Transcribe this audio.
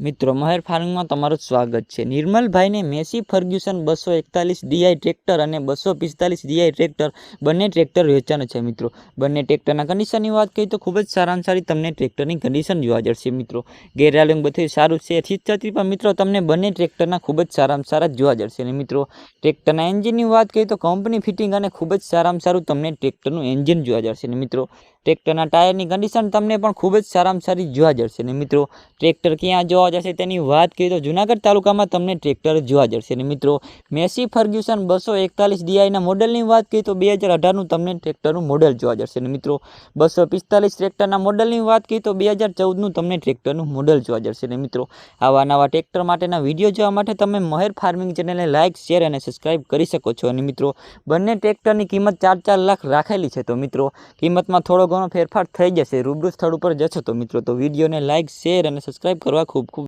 મિત્રો, મહેર ફાર્મિંગમાં તમારું સ્વાગત છે. નિર્મલભાઈને મેસી ફર્ગ્યુસન બસો એકતાલીસ ડીઆઈ ટ્રેક્ટર અને બસો પિસ્તાલીસ ડીઆઈ ટ્રેક્ટર બંને ટ્રેક્ટર વેચાણ છે, મિત્રો. બંને ટ્રેક્ટરના કન્ડિશનની વાત કરીએ તો ખૂબ જ સારામાં સારી તમને ટ્રેક્ટરની કન્ડિશન જોવા જશે મિત્રો. ગેરરાલિંગ બધું સારું છે. છતી પણ મિત્રો, તમને બંને ટ્રેક્ટરના ખૂબ જ સારામાં સારા જોવા જશે અને મિત્રો. ટ્રેક્ટરના એન્જિનની વાત કરીએ તો કંપની ફિટિંગ અને ખૂબ જ સારામાં સારું તમને ટ્રેક્ટરનું એન્જિન જોવા જશે અને મિત્રો. ટ્રેક્ટરના ટાયરની કન્ડિશન તમને પણ ખૂબ જ સારામાં સારી જોવા જશે અને મિત્રો, ટ્રેક્ટર ક્યાં જોવા જશે તેની વાત કરીએ તો જુનાગઢ તાલુકામાં તમને ટ્રેક્ટર જોવા જશે અને મિત્રો, મેસી ફર્ગ્યુસન બસો એકતાલીસ ડીઆઈના મોડલની વાત કરીએ તો બે હજાર અઢારનું તમને ટ્રેક્ટરનું મોડલ જોવા જશે અને મિત્રો, બસો પિસ્તાલીસ ટ્રેક્ટરના મોડલની વાત કરીએ તો બે હજાર ચૌદનું તમને ટ્રેક્ટરનું મોડલ જોવા જશે અને મિત્રો, આવા નવા ટ્રેક્ટર માટેના વીડિયો જોવા માટે તમે મહેર ફાર્મિંગ ચેનલને લાઇક શેર અને સબસ્ક્રાઇબ કરી શકો છો. અને મિત્રો, બંને ટ્રેક્ટરની કિંમત ચાર ચાર લાખ રાખેલી છે. તો મિત્રો, કિંમતમાં થોડો ઘણો ફેરફાર થઈ જશે. રૂબરૂ સ્થળ ઉપર જશો તો મિત્રો, તો વિડીયોને લાઇક શેર અને સબસ્ક્રાઈબ કરવા ખૂબ ખૂબ